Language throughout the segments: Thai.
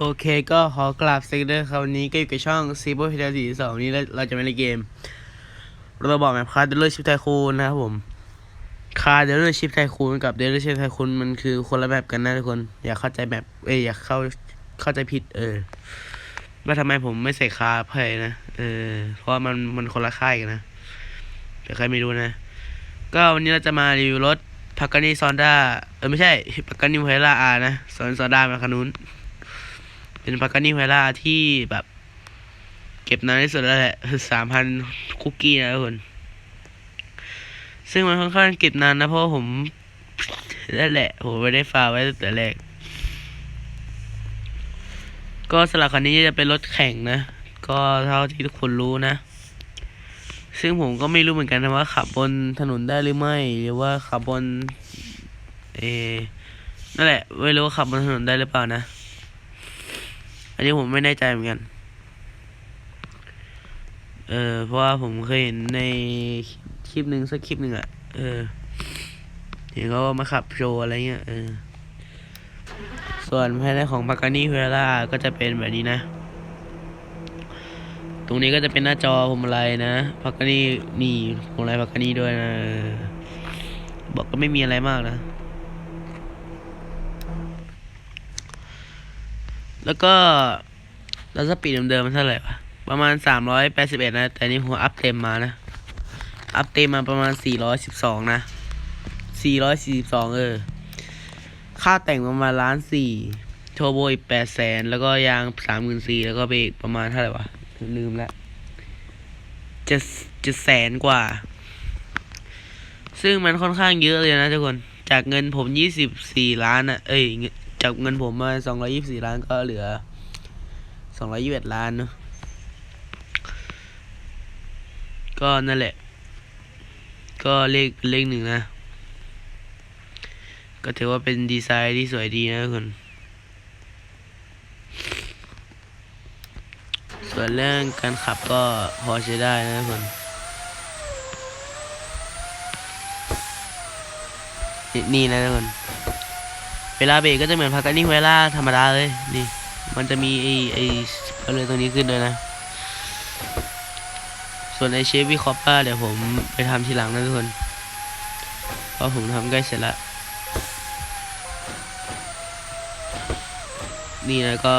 โอเคก็ขอกราบสวัสดีด้วยครับวันนี้ก็อยู่กับช่องซีโบพีดาสีสองนี้เราเราจะมาเล่นเกมเราบอกแบบคาร์เดลเลอร์ชิปไทคูนนะครับผมคาร์เดลเลอร์ชิปไทคูนกับเดลเลอร์ชิปไทคูนมันคือคนละแบบกันนะทุกคน อย่าเข้าใจแบบเอ้ยอย่าเข้าเข้าใจผิด เออว่าทำไมผมไม่ใส่คาร์เพย์นะเออเพราะมันมันคนละค่ายกันนะแต่ใครไม่รู้นะ ก็วันนี้เราจะมารีวิวรถพากานีซอนด้าเออไม่ใช่พากานีเฮล่าอานะซอนซอนด้ามาคันนู้น เป็นพากานีเฮล่าที่แบบ เก็บนานที่สุดแล้วแหละสามพันคุกกี้นะทุกคน ซึ่งมันค่อนข้างเก็บนานนะเพราะผมนั่นแหละผมไม่ได้ฟาไว้ตั้งแต่แรก ก็สลับคันนี้จะเป็นรถแข่งนะ ก็เท่าที่ทุกคนรู้นะ ซึ่งผมก็ไม่รู้เหมือนกันนะว่าขับบนถนนได้หรือไม่ หรือว่าขับบน เอนั่นแหละ ไม่รู้ว่าขับบนถนนได้หรือเปล่านะ อันนี้ผมไม่แน่ใจเหมือนกัน เออเพราะว่าผมเคยเห็นในคลิปหนึ่งสักคลิปหนึ่งอะเออเห็นเขามาขับโชว์อะไรเงี้ยเออส่วนภายในของปากานี่เฮล่าก็จะเป็นแบบนี้นะ ตรงนี้ก็จะเป็นหน้าจอพวงมาลัยนะปากานี่นี่พวงมาลัยปากานี่ด้วยนะบอกก็ไม่มีอะไรมากนะ แล้วก็เราสปีดเดิมๆมันเท่าไหร่วะประมาณสามร้อยแปดสิบเอ็ดนะ แต่นี่ผมอัพเต็มมานะ อัพเต็มมาประมาณสี่ร้อยสิบสองนะสี่ร้อยสี่สิบสองเออ ค่าแต่งประมาณล้านสี่โทโบอีกแปดแสนแล้วก็ยางสามหมื่นสี่แล้วก็เบรกประมาณเท่าไหร่วะ ลืมล้วจะจะแสนกว่า ซึ่งมันค่อนข้างเยอะเลยนะทุกคน จากเงินผมยี่สิบสี่ล้านอะเอ้ยเงิน จากเงินผมมาสองร้อยี่สี่ล้านก็เหลือสองร้อยี่สิบล้านเนอะก็นั่นแหละ ก็เลขเลขหนึ่งนะ ก็ถือว่าเป็นดีไซน์ที่สวยดีนะทุกคนส่วนเรื่องการขับก็พอใช้ได้นะทุกคนนี่นะทุกคน เวลาเบรกก็จะเหมือนพากานี่เวลาธรรมดาเลยนี่ มันจะมีไอไอเขาเลยตรงนี้ขึ้นด้วยนะ ส่วนไอเชฟวิคอปเป้าเดี๋ยวผมไปทำทีหลังนะทุกคนเพราะผมทำใกล้เสร็จละนี่นะก็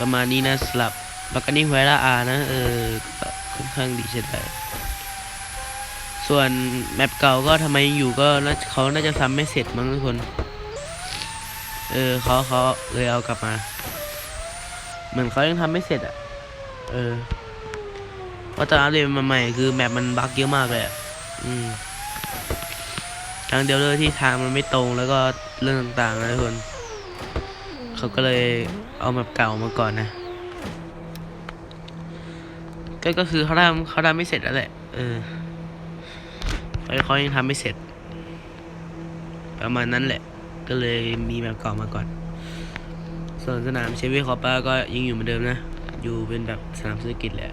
ประมาณนี้นะสลับปากกานี่ไวล่าอานะเออค่อนข้างดีใช่ได้ส่วนแมปเก่าก็ทำไมอยู่ก็เขาน่าจะทำไม่เสร็จมั้งทุกคน เออเขาเขาเลยเอากลับมา เหมือนเขายังทำไม่เสร็จอะ เออเพราะอัปเดตมาใหม่คือแมปมันบั๊กเยอะมากเลยอะอืมทางเดียวเลยที่ทางมันไม่ตรงแล้วก็เรื่องต่างๆนะทุกคนเขาก็เลยเอาแมปเก่ามาก่อนนะ ก็ก็คือเขาทำเขาทำไม่เสร็จแล้วแหละเออเขาเขายังทำไม่เสร็จ ประมาณนั้นแหละ ก็เลยมีแบบเก่ามาก่อน ส่วนสนามเชฟวี่คอปป้าก็ยังอยู่เหมือนเดิมนะ อยู่เป็นแบบสนามเซอร์กิตแหละ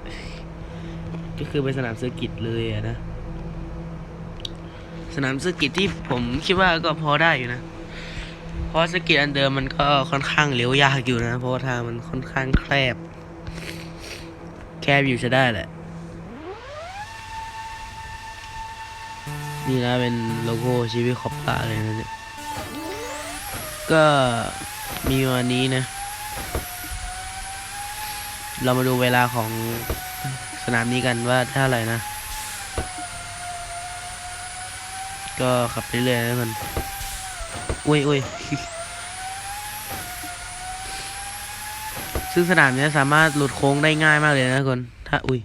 ก็คือเป็นสนามเซอร์กิตเลยอะนะ สนามเซอร์กิตที่ผมคิดว่าก็พอได้อยู่นะ เพราะสกิตอันเดิมมันก็ค่อนข้างเลี้ยวยากอยู่นะ เพราะทางมันค่อนข้างแคบ แคบอยู่จะได้แหละนี่นะเป็นโลโก้ชีวิตคอปตาเลยนะเนี่ย ก็มีวันนี้นะ เรามาดูเวลาของสนามนี้กันว่าเท่าไหร่นะ ก็ขับไปเรื่อยๆนะมันอุ้ยอุ้ยซึ่งสนามเนี้ยสามารถหลุดโค้งได้ง่ายมากเลยนะคนถ้าอุ้ย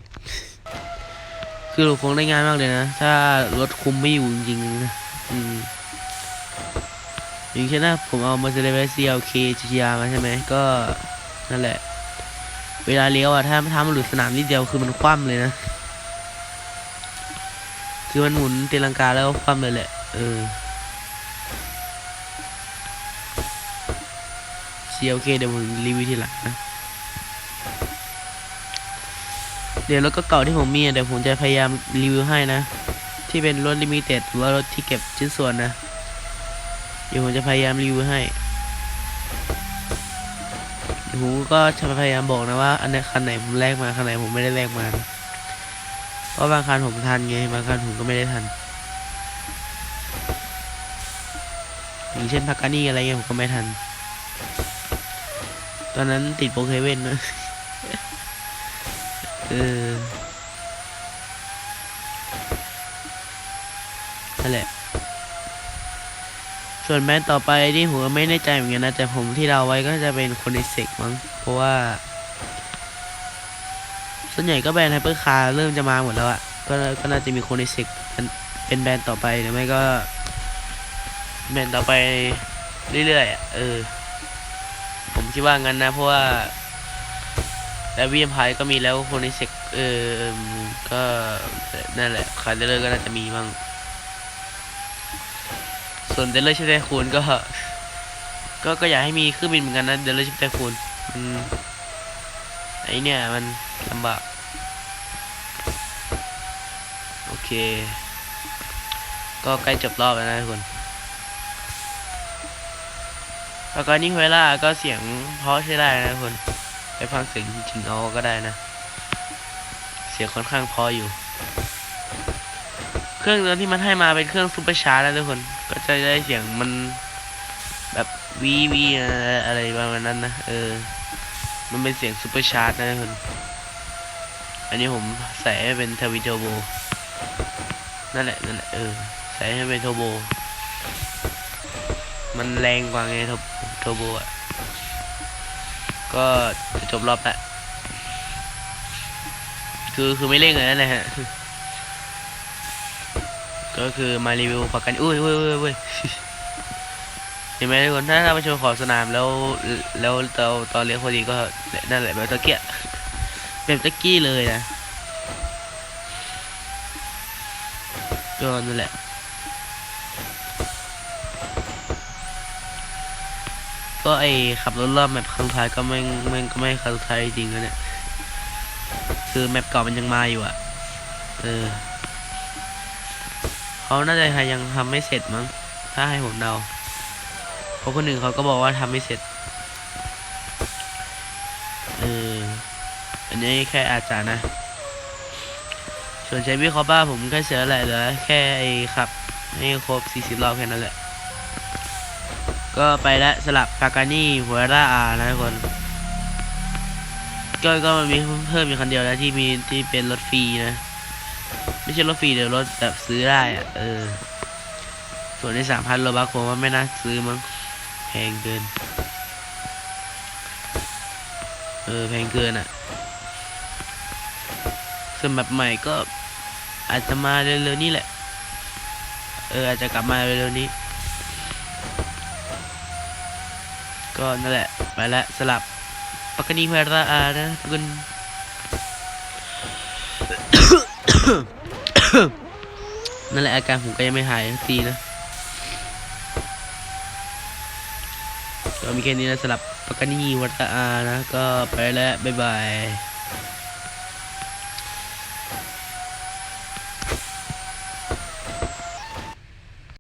คือหลุดโค้งได้ง่ายมากเลยนะ ถ้ารถคุมไม่อยู่จริงๆนะอืม อย่างเช่นนะผมเอา Mercedes CLK GTR มาใช่ไหมก็นั่นแหละ เวลาเลี้ยวอะถ้าถ้ามันหลุดสนามนิดเดียวคือมันคว่ำเลยนะ คือมันหมุนตีลังกาแล้วคว่ำเลยแหละ เออ CLK เคเดี๋ยวผมรีวิวทีหลังนะเดี๋ยวรถก็เก่าที่ผมมีเดี๋ยวผมจะพยายามรีวิวให้นะ ที่เป็นรถลิมิเต็ดหรือว่ารถที่เก็บชิ้นส่วนนะ เดี๋ยวผมจะพยายามรีวิวให้ดี๋ยวผหูก็จะพยายามบอกนะว่าอันไหนคันไหนผมแลกมาคันไหนผมไม่ได้แลกมา เพราะบางคันผมทันไงบางคันผมก็ไม่ได้ทันอย่างเช่นพากานี่อะไรเงี้ยผมก็ไม่ทัน ตอนนั้นติดโปรเคเว่นนะเออนั่นแหละ ส่วนแบรนด์ต่อไปที่ผมไม่แน่ใจเหมือนกันนะแต่ผมที่เราไว้ก็จะเป็นคนในเซกมั้งเพราะว่า ส่วนใหญ่ก็แบรนด์ไฮเปอร์คาร์เริ่มจะมาหมดแล้วอะก็ก็น่าจะมีคนในเซกเป็นแบรนด์ต่อไปหรือไม่ก็แบรนด์ต่อไปเรื่อยๆอะเออผมคิดว่างั้นนะเพราะว่าแล้ววีเอ็มพายก็มีแล้วคนในเซกเออก็นั่นแหละคาร์เดอร์ก็น่าจะมีบ้าง ส่วนเดลเลอร์ชิปไทคูนก็ ก็ก็อยากให้มีเครื่องบินเหมือนกันนะเดลเลอร์ชิปไทคูนมันไอเนี่ยมันลำบากโอเค ก็ใกล้จบรอบแล้วนะทุกคนแล้วก็นิ่งเวลาก็เสียงเพราะใช้ได้นะทุกคนไปฟังเสียงจริงๆเอาก็ได้นะ เสียงค่อนข้างพออยู่ เครื่องตัวที่มันให้มาเป็นเครื่องซูเปอร์ชาร์จนะทุกคน จะได้เสียงมันแบบวีวีอะไรประมาณนั้นนะเออ มันเป็นเสียงซูเปอร์ชาร์จนะทุกคนอันนี้ผมใส่ให้เป็นทวิโทโบนั่นแหละนั่นแหละเออใส่ให้เป็นโทโบ มันแรงกว่าไงโทโทโบอะ ก็จะจบรอบละคือคือไม่เร่งเลยนั่นแหละฮะ ก็คือมารีวิวประกันอุ้ยอุ้ยอุ้ยอุ้ยเห็นไหมทุกคนถ้าถ้าไปชมขอสนามแล้วแล้วตอนตอนเลี้ยงพอดีก็นั่นแหละแบบตะเกียะแบบตะกี้เลยนะก็นั่นแหละก็ไอขับรถรอบแมปครั้งท้ายก็ไม่ไม่ก็ไม่ครั้งท้ายจริงๆนะเนี่ยคือแมปเก่ามันยังมาอยู่อะเออ เขาน่าจะยังทำไม่เสร็จมั้ง ถ้าให้ผมเดา เพราะคนหนึ่งเขาก็บอกว่าทำไม่เสร็จ เออ อันนี้แค่อาจจะนะ ส่วนใช้วิเคราะห์บ้าผมแค่เสียอะไรเหลือแค่ไอ้ขับให้ครบ 40 รอบแค่นั้นแหละ ก็ไปแล้วสลับปากานี่หัวราอานะทุกคนก็ก็มันมีเพิ่มมีกคันเดียวแล้วที่มีที่เป็นรถฟรีนะ ไม่ใช่รถฟรีเดี๋ยวรถแบบซื้อได้อะเออ ส่วนในสามพันโลบาโคว่าไม่น่าซื้อมั้งแพงเกิน เออแพงเกินอะส่วนแบบใหม่ก็อาจจะมาเร็วๆนี้แหละ เอออาจจะกลับมาเร็วๆนี้ ก็นั่นแหละ ไปแล้วสลับปกกนีเฮราอานะทุกค นั่นแหละอาการผมก็ยังไม่หายทีนะก็มีแค่นี้นะสลับปากกานีวัตอานะ ก็ไปแล้ว บ๊ายบาย